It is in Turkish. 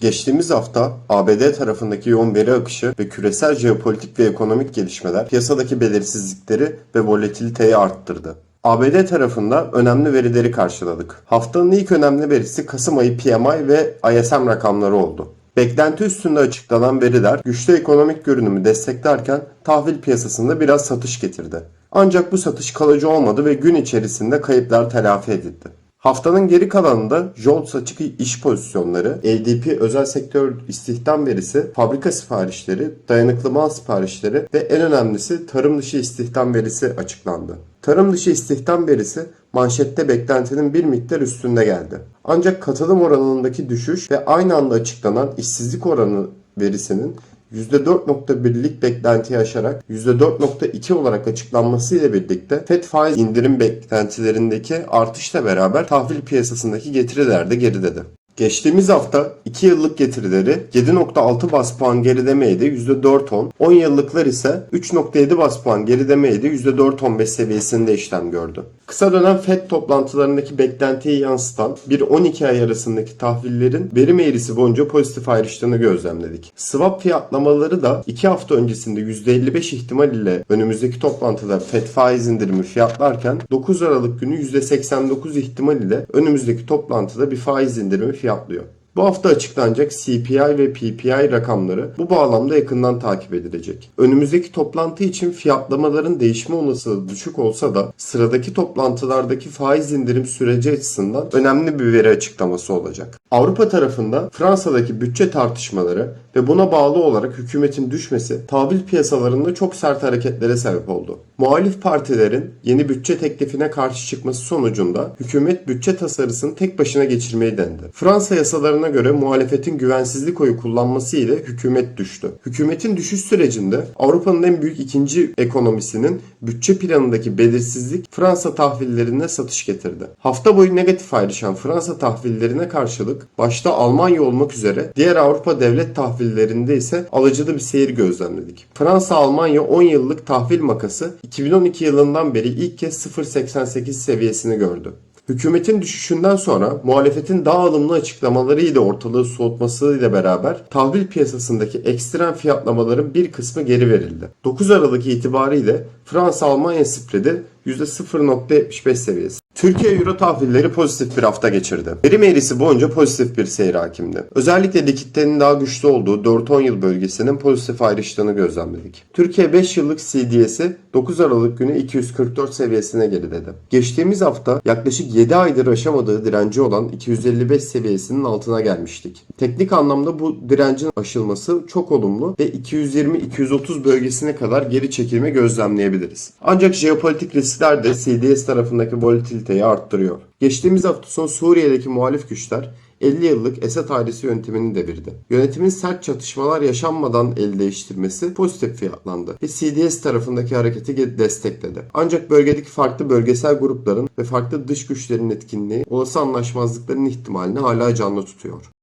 Geçtiğimiz hafta ABD tarafındaki yoğun veri akışı ve küresel jeopolitik ve ekonomik gelişmeler piyasadaki belirsizlikleri ve volatiliteyi arttırdı. ABD tarafında önemli verileri karşıladık. Haftanın ilk önemli verisi Kasım ayı PMI ve ISM rakamları oldu. Beklenti üstünde açıklanan veriler güçlü ekonomik görünümü desteklerken tahvil piyasasında biraz satış getirdi. Ancak bu satış kalıcı olmadı ve gün içerisinde kayıplar telafi edildi. Haftanın geri kalanında JOLTS açık iş pozisyonları, ADP özel sektör istihdam verisi, fabrika siparişleri, dayanıklı mal siparişleri ve en önemlisi tarım dışı istihdam verisi açıklandı. Tarım dışı istihdam verisi manşette beklentinin bir miktar üstünde geldi. Ancak katılım oranındaki düşüş ve aynı anda açıklanan işsizlik oranı verisinin %4.1'lik beklentiyi aşarak %4.2 olarak açıklanması ile birlikte FED faiz indirim beklentilerindeki artışla beraber tahvil piyasasındaki getiriler de geriledi. Geçtiğimiz hafta 2 yıllık getirileri 7.6 bas puan gerilemeydi %4.10, 10 yıllıklar ise 3.7 bas puan gerilemeydi %4.15 seviyesinde işlem gördü. Kısa dönem FED toplantılarındaki beklentiyi yansıtan bir 12 ay arasındaki tahvillerin verim eğrisi boyunca pozitif ayrıştığını gözlemledik. Swap fiyatlamaları da 2 hafta öncesinde %55 ihtimal ile önümüzdeki toplantıda FED faiz indirimi fiyatlarken 9 Aralık günü %89 ihtimal ile önümüzdeki toplantıda bir faiz indirimi fiyatlıyor. Bu hafta açıklanacak CPI ve PPI rakamları bu bağlamda yakından takip edilecek. Önümüzdeki toplantı için fiyatlamaların değişme olasılığı düşük olsa da sıradaki toplantılardaki faiz indirim süreci açısından önemli bir veri açıklaması olacak. Avrupa tarafında Fransa'daki bütçe tartışmaları ve buna bağlı olarak hükümetin düşmesi tahvil piyasalarında çok sert hareketlere sebep oldu. Muhalif partilerin yeni bütçe teklifine karşı çıkması sonucunda hükümet bütçe tasarısını tek başına geçirmeyi dendi. Fransa yasalarına göre muhalefetin güvensizlik oyu kullanması ile hükümet düştü. Hükümetin düşüş sürecinde Avrupa'nın en büyük ikinci ekonomisinin bütçe planındaki belirsizlik Fransa tahvillerine satış getirdi. Hafta boyu negatif ayrışan Fransa tahvillerine karşılık başta Almanya olmak üzere diğer Avrupa devlet tahvillerinde ise alıcılı bir seyir gözlemledik. Fransa-Almanya 10 yıllık tahvil makası 2012 yılından beri ilk kez 0.88 seviyesini gördü. Hükümetin düşüşünden sonra muhalefetin daha alımlı açıklamalarıyla ortalığı soğutmasıyla beraber tahvil piyasasındaki ekstrem fiyatlamaların bir kısmı geri verildi. 9 Aralık itibariyle Fransa-Almanya spreadi %0.75 seviyesi. Türkiye Euro tahvilleri pozitif bir hafta geçirdi. Verim eğrisi boyunca pozitif bir seyir hakimdi. Özellikle likiditenin daha güçlü olduğu 4-10 yıl bölgesinin pozitif ayrıştığını gözlemledik. Türkiye 5 yıllık CDS'i 9 Aralık günü 244 seviyesine geriledi. Geçtiğimiz hafta yaklaşık 7 aydır aşamadığı direnci olan 255 seviyesinin altına gelmiştik. Teknik anlamda bu direncin aşılması çok olumlu ve 220-230 bölgesine kadar geri çekilme gözlemleyebiliriz. Ancak jeopolitik riskler de CDS tarafındaki volatiliteyi arttırıyor. Geçtiğimiz hafta son Suriye'deki muhalif güçler 50 yıllık Esed ailesi yönetimini devirdi. Yönetimin sert çatışmalar yaşanmadan el değiştirmesi pozitif fiyatlandı ve CDS tarafındaki hareketi destekledi. Ancak bölgedeki farklı bölgesel grupların ve farklı dış güçlerin etkinliği olası anlaşmazlıkların ihtimalini hala canlı tutuyor.